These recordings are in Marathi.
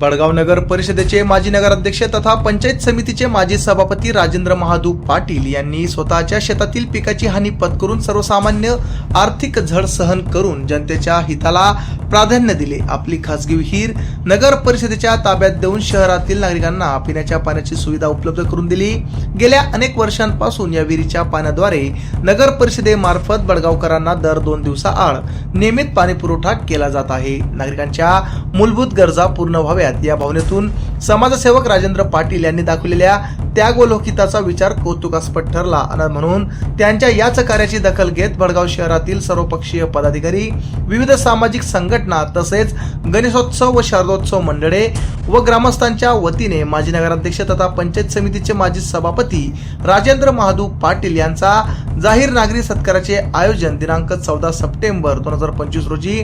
बडगाव नगर परिषदेचे माजी नगराध्यक्ष तथा पंचायत समितीचे माजी सभापती राजेंद्र महादू पाटील यांनी स्वतःच्या शेतातील पिकाची हानी पत्करून सर्वसामान्य आर्थिक झड सहन करून जनतेच्या हिताला प्राधान्य दिले. आपली खासगी विहीर नगर परिषदेच्या ताब्यात देऊन शहरातील नागरिकांना पिण्याच्या पाण्याची सुविधा उपलब्ध करून दिली. गेल्या अनेक वर्षांपासून या विहिरीच्या पाण्याद्वारे नगर परिषदेमार्फत बडगावकरांना दर दोन दिवसाआड नियमित पाणी पुरवठा केला जात आहे. नागरिकांच्या मूलभूत गरजा पूर्ण व्हाव्या या भावनेतून समाजसेवक राजेंद्र पाटील यांनी दाखवलेल्या त्याग व लोकहिताचा विचार कौतुकास्पद ठरला. आणि म्हणून त्यांच्या याच कार्याची दखल घेत भडगाव शहरातील सर्वपक्षीय पदाधिकारी विविध सामाजिक संघटना तसेच गणेशोत्सव व शारदोत्सव मंडळे व ग्रामस्थांच्या वतीने माजी नगराध्यक्ष तथा पंचायत समितीचे माजी सभापती राजेंद्र महादू पाटील यांचा जाहीर नागरी सत्काराचे आयोजन दिनांक चौदा सप्टेंबर दोन हजार पंचवीस रोजी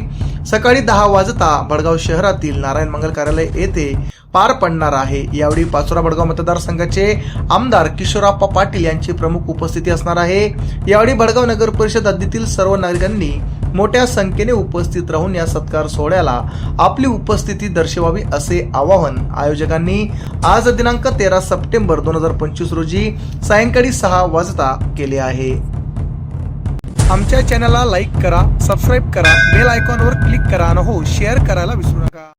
सकाळी दहा वाजता भडगाव शहरातील नारायण मंगल कार्यालय येथे पार पडणार आहे. यावेळी पाचोरा बडगाव मतदारसंघाचे आमदार किशोरप्पा पाटील यांची प्रमुख उपस्थिती असणार आहे. यावेळी भडगाव नगर परिषद हद्दीतील सर्व नागरिकांनी मोठ्या संख्येने उपस्थित राहून या सत्कार सोहळ्याला आपली उपस्थिती दर्शवावी असे आवाहन आयोजकांनी आज दिनांक तेरा सप्टेंबर दोन हजार पंचवीस रोजी सायंकाळी सहा वाजता केले आहे. आमच्या चॅनलला लाईक करा सबस्क्राईब करा बेल आयकॉनवर क्लिक करा आणि हो शेअर करायला विसरू नका.